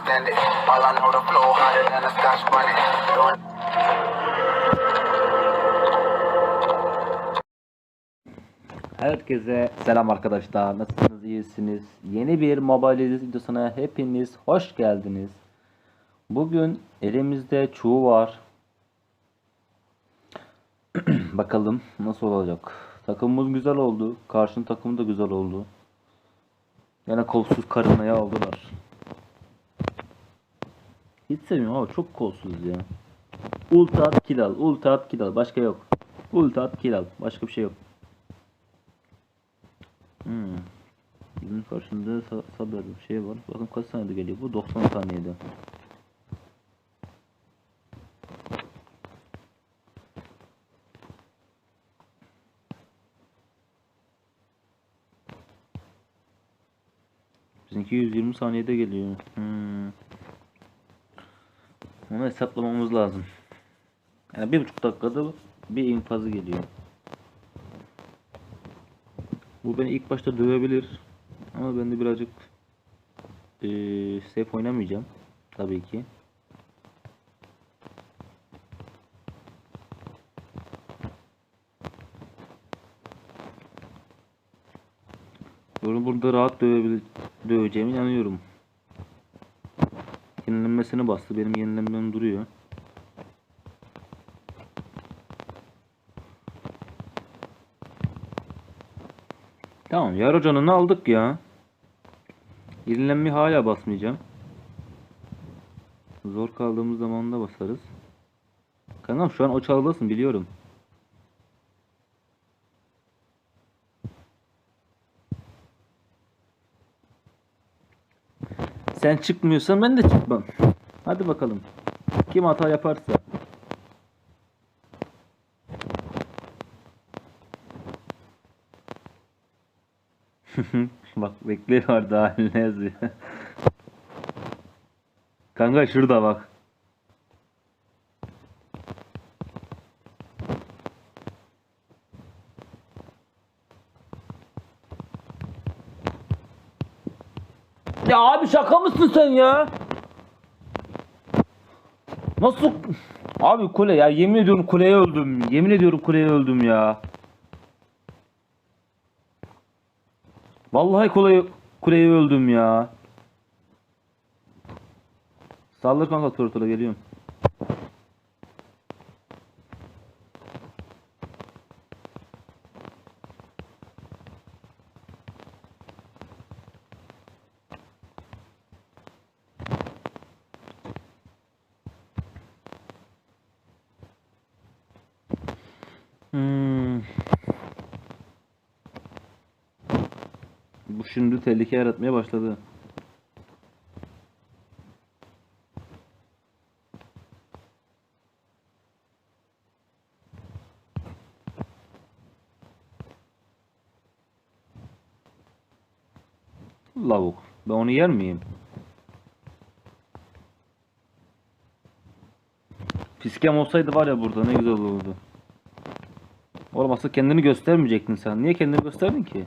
you cannot stand it. All I know, the flow harder than a scotch bunny. Herkese selam arkadaşlar. Nasılsınız? iyisiniz? Yeni bir Mobile Legends videosuna hepiniz hoş geldiniz. Bugün elimizde çuğu var. Bakalım nasıl olacak. Takımımız güzel oldu. Karşının takımı da güzel oldu. Yine kolsuz karınaya aldılar. Hiç sevmiyorum ama çok kolsuz ya. Ulti at kill al. Ulti at kill al. Başka yok. Ulti at kill al. Başka bir şey yok. Hmm. Bizim karşında sa- saber bir şey var. Bakın kaç saniyede geliyor bu? 90 saniyede. Bizimki 120 saniyede geliyor. Hmm. Onu hesaplamamız lazım. Yani bir buçuk dakikada bir infazı geliyor. Bu beni ilk başta dövebilir. Ama ben de birazcık eee safe oynamayacağım. Tabii ki. Bunu burada rahat dövebil döveceğime inanıyorum. Yenilenmesini bastı. Benim yenilenmem duruyor. Tamam yarı canını aldık ya. Yenilenmeyi hala basmayacağım. Zor kaldığımız zaman da basarız. Kankam şu an o çaldasın biliyorum. Sen çıkmıyorsan ben de çıkmam. Hadi bakalım. Kim hata yaparsa. bak bekliyor daha ne yazıyor. Kanka şurada bak. Ya abi şaka mısın sen ya? Nasıl? Abi kule ya yemin ediyorum kuleye öldüm. Yemin ediyorum kuleye öldüm ya. Vallahi kuleye, kuleye öldüm ya. Saldır kanka turtula geliyorum. Şimdi tehlike yaratmaya başladı. Lavuk. Ben onu yer miyim? Fiskem olsaydı var ya burada ne güzel olurdu. Olmazsa kendini göstermeyecektin sen. Niye kendini gösterdin ki?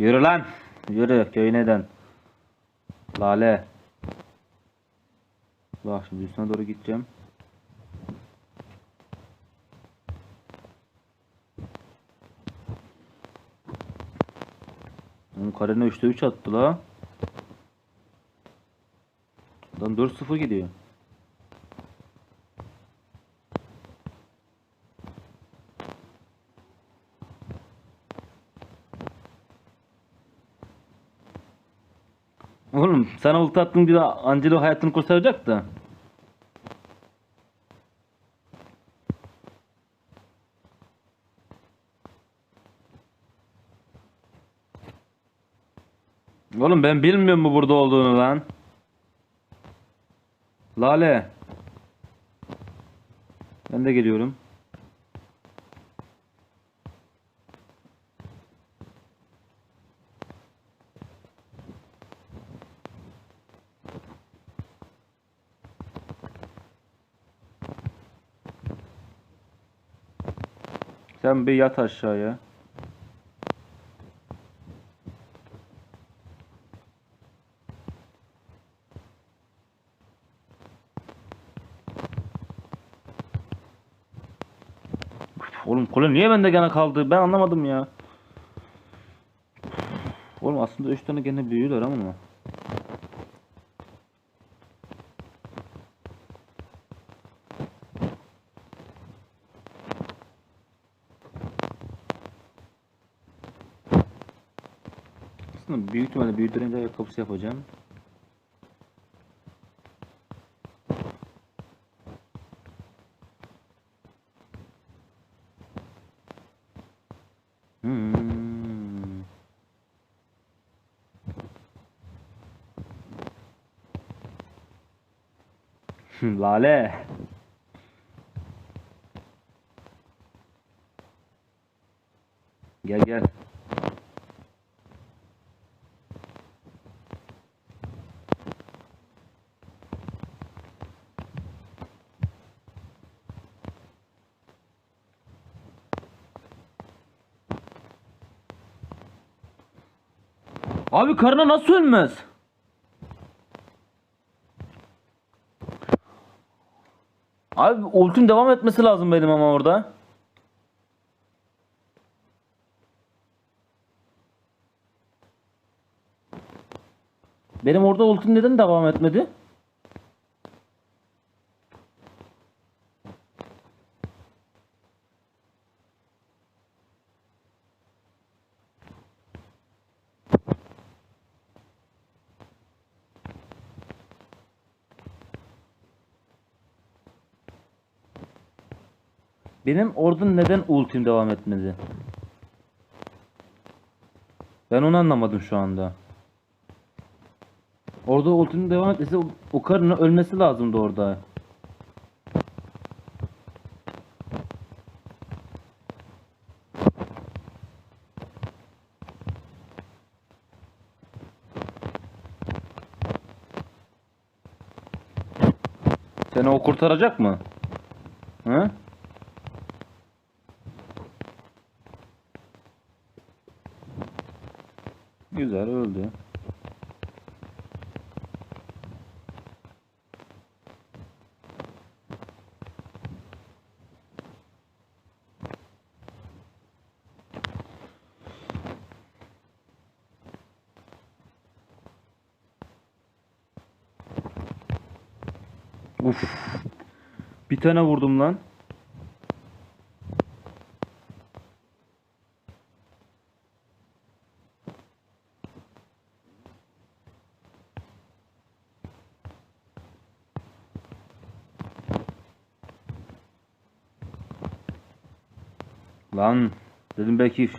Yürü lan. Yürü köyüne dön. Lale. Bak şimdi üstüne doğru gideceğim. Onun karene 3'te 3 attı la. Lan 4-0 gidiyor. Oğlum sana ulti attın bir de Angelo hayatını kurtaracak da. Oğlum ben bilmiyorum mu burada olduğunu lan. Lale. Ben de geliyorum. Sen bir yat aşağıya. Oğlum kule niye bende gene kaldı? Ben anlamadım ya. Oğlum aslında 3 tane gene büyüyorlar ama. Aslında büyük ihtimalle büyüdürünce ayakkabısı yapacağım. Hmm. Lale. Gel gel. Abi karına nasıl ölmez? Abi ultim devam etmesi lazım benim ama orada. Benim orada ultim neden devam etmedi? Benim orada neden ultim devam etmedi? Ben onu anlamadım şu anda. Orada ultim devam etmesi o, o karının ölmesi lazımdı orada. Seni o kurtaracak mı? Hı? Güzel öldü. Uf. Bir tane vurdum lan. Lan dedim belki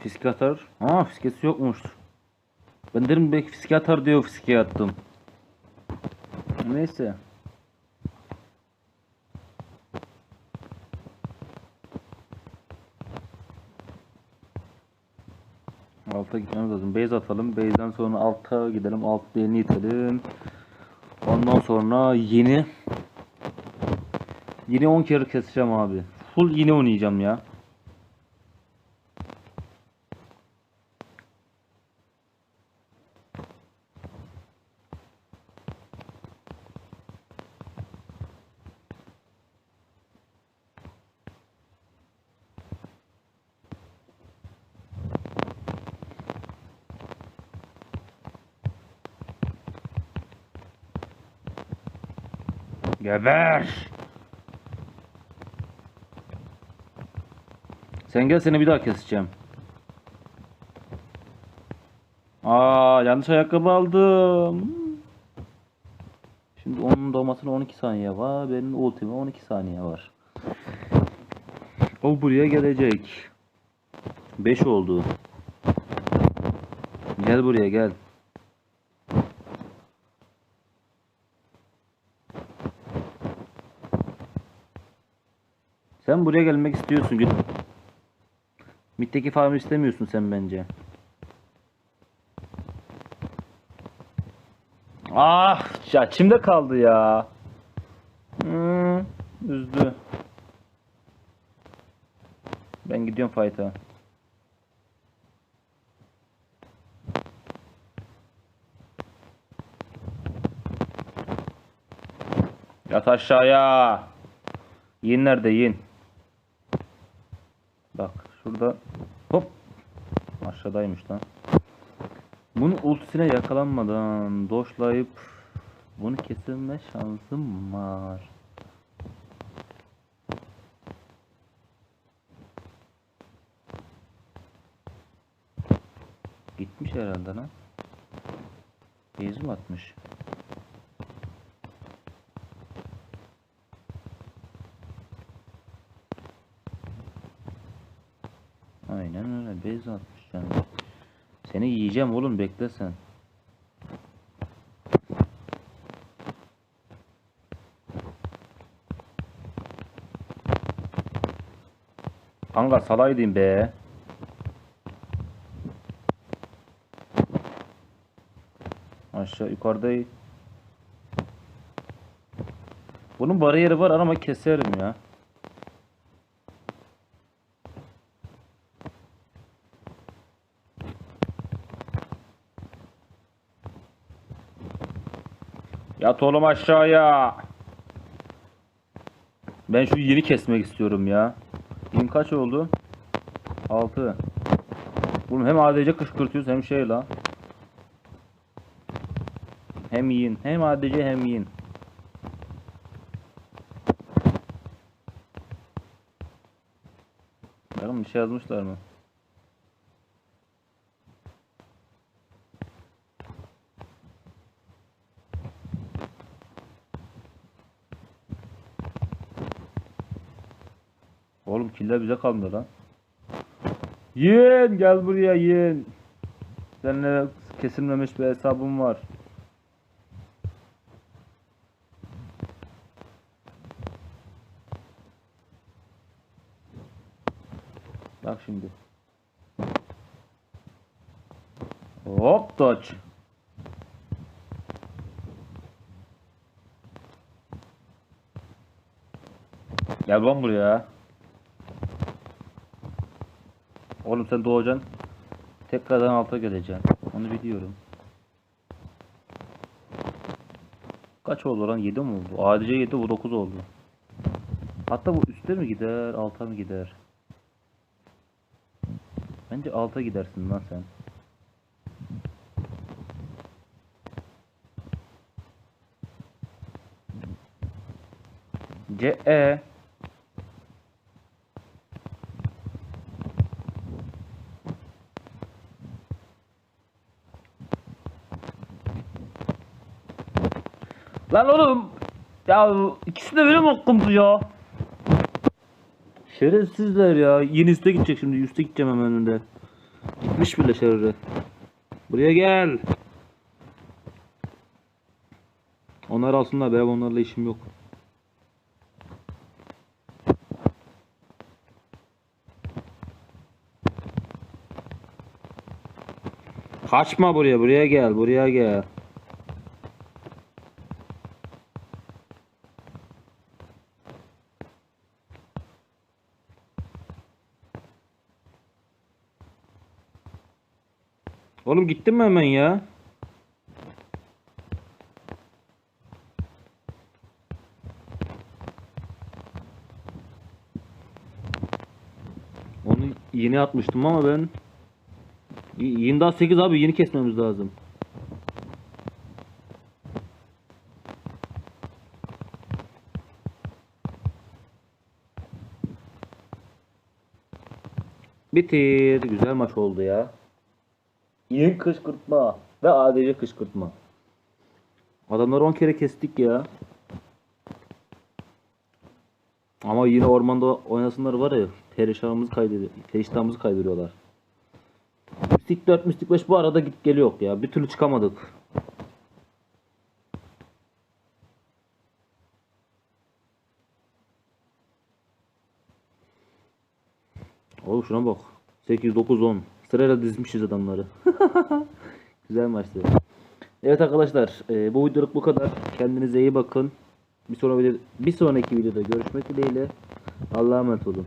fiske atar. Ha fiskesi yokmuş. Ben dedim belki fiske atar diyor fiske attım. Neyse. Alta gitmemiz lazım. Base atalım. Base'den sonra alta gidelim. Alt lane'i itelim. Ondan sonra yeni Yine 10 kere keseceğim abi. Full yine oynayacağım ya. Geber. Sen gel seni bir daha keseceğim. Aa yanlış ayakkabı aldım. Şimdi onun doğmasına 12 saniye var. Benim ultime 12 saniye var. O buraya gelecek. 5 oldu. Gel buraya gel. Sen buraya gelmek istiyorsun gül. Mid'deki farmı istemiyorsun sen bence. Ah ya içimde kaldı ya. Hmm, üzdü. Ben gidiyorum fight'a. Yat aşağıya. Yin nerede yin? Şurada hop aşağıdaymış lan. Bunun ultisine yakalanmadan doşlayıp bunu kesilme şansım var. Gitmiş herhalde lan. Base mi atmış? Aynen öyle. Base atmış yani. Seni yiyeceğim oğlum bekle sen. Kanka salaydın be. Aşağı yukarıda Bunun bariyeri var ama keserim ya. Yat oğlum aşağıya. Ben şu yeni kesmek istiyorum ya. Yeni kaç oldu? 6. Oğlum hem ADC kışkırtıyoruz hem şey la. Hem yiyin. Hem ADC hem yiyin. Bakın bir şey yazmışlar mı? Oğlum killer bize kalmıyor lan. Yin gel buraya yin. Seninle kesilmemiş bir hesabım var. Bak şimdi. Hop dodge. Gel lan buraya. Oğlum sen doğacaksın. Tekrardan alta geleceksin. Onu biliyorum. Kaç oldu lan? 7 mi oldu? ADC 7 bu 9 oldu. Hatta bu üstte mi gider, alta mı gider? Bence alta gidersin lan sen. C Lan oğlum ya ikisi de benim hakkımdı ya. Şerefsizler ya. Yeni üste gidecek şimdi. Üste gideceğim hemen önünde. Gitmiş bile şerre. Buraya gel. Onlar alsınlar. Benim onlarla işim yok. Kaçma buraya. Buraya gel. Buraya gel. Oğlum gittin mi hemen ya? Onu yeni atmıştım ama ben Yeni daha 8 abi yeni kesmemiz lazım. Bitir. Güzel maç oldu ya. İyi kışkırtma ve ADC kışkırtma. Adamları 10 kere kestik ya. Ama yine ormanda oynasınlar var ya perişanımızı kaydediyor. Perişanımızı kaydırıyorlar. Mystic 4, Mystic 5 bu arada git geliyor ya. Bir türlü çıkamadık. Oğlum şuna bak. 8, 9, 10. Sırayla dizmişiz adamları. Güzel maçtı. Evet arkadaşlar e, bu videoluk bu kadar. Kendinize iyi bakın. Bir sonraki, bir sonraki videoda görüşmek dileğiyle. Allah'a emanet olun.